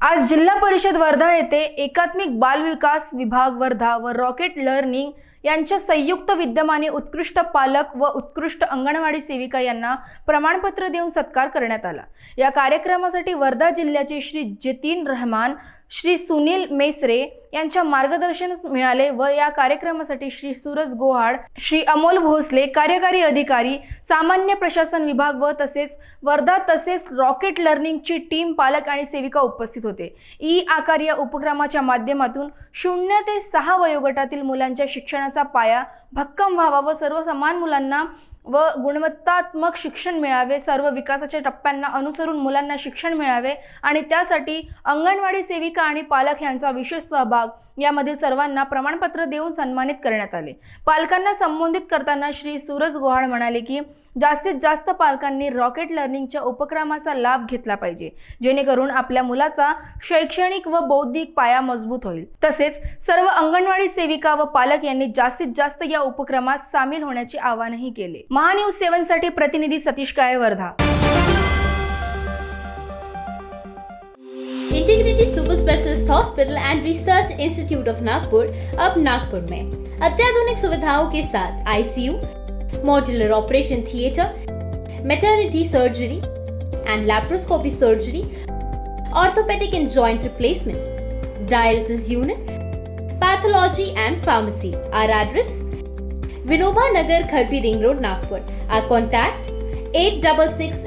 आज जिल्हा परिषद वर्धा येथे एकात्मिक बाल विकास विभाग वर्धा व रॉकेट लर्निंग यांच्या संयुक्त विद्यमाने उत्कृष्ट पालक व उत्कृष्ट अंगणवाडी सेविका यांना प्रमाणपत्र देऊन सत्कार करण्यात आला. या कार्यक्रमासाठी वर्धा जिल्ह्याचे श्री जतीन रहमान श्री सुनील मेसरे यांच्या मार्गदर्शन मिळाले व या कार्यक्रमासाठी श्री सूरज गोहाड श्री अमोल भोसले कार्यकारी अधिकारी सामान्य प्रशासन विभाग व तसेच वर्धा तसेच रॉकेट लर्निंगची टीम पालक आणि सेविका उपस्थित होते. ई आकार या उपक्रमाच्या माध्यमातून शून्य ते सहा वयोगटातील मुलांच्या शिक्षणाचा पाया भक्कम व्हावा व सर्व समान मुलांना व गुणवत्तात्मक शिक्षण मिळावे सर्व विकासाच्या टप्प्यांना अनुसरून मुलांना शिक्षण मिळावे आणि त्यासाठी अंगणवाडी सेविका आणि पालक यांचा विशेष सहभाग यामधील सर्वांना प्रमाणपत्र देऊन सन्मानित करण्यात आले. पालकांना संबोधित करताना श्री सूरज गोहाळ म्हणाले की जास्तीत जास्त पालकांनी रॉकेट लर्निंगच्या उपक्रमाचा लाभ घेतला पाहिजे जेणेकरून आपल्या मुलाचा शैक्षणिक व बौद्धिक पाया मजबूत होईल. तसेच सर्व अंगणवाडी सेविका व पालक यांनी जास्तीत जास्त या उपक्रमात सामील होण्याचे आवाहनही केले. महान्यूज सेवन साठी प्रतिनिधी Satish Kale Wardha integrity super specialist hospital and research institute of Nagpur, अब नागपुर में। अत्याधुनिक सुविधाओं के साथ ICU modular operation theatre maternity surgery and laparoscopy surgery orthopaedic and joint replacement dialysis unit pathology and pharmacy our address Vinoba Nagar, Kharpi Ring Road, Nagpur. Our contact 866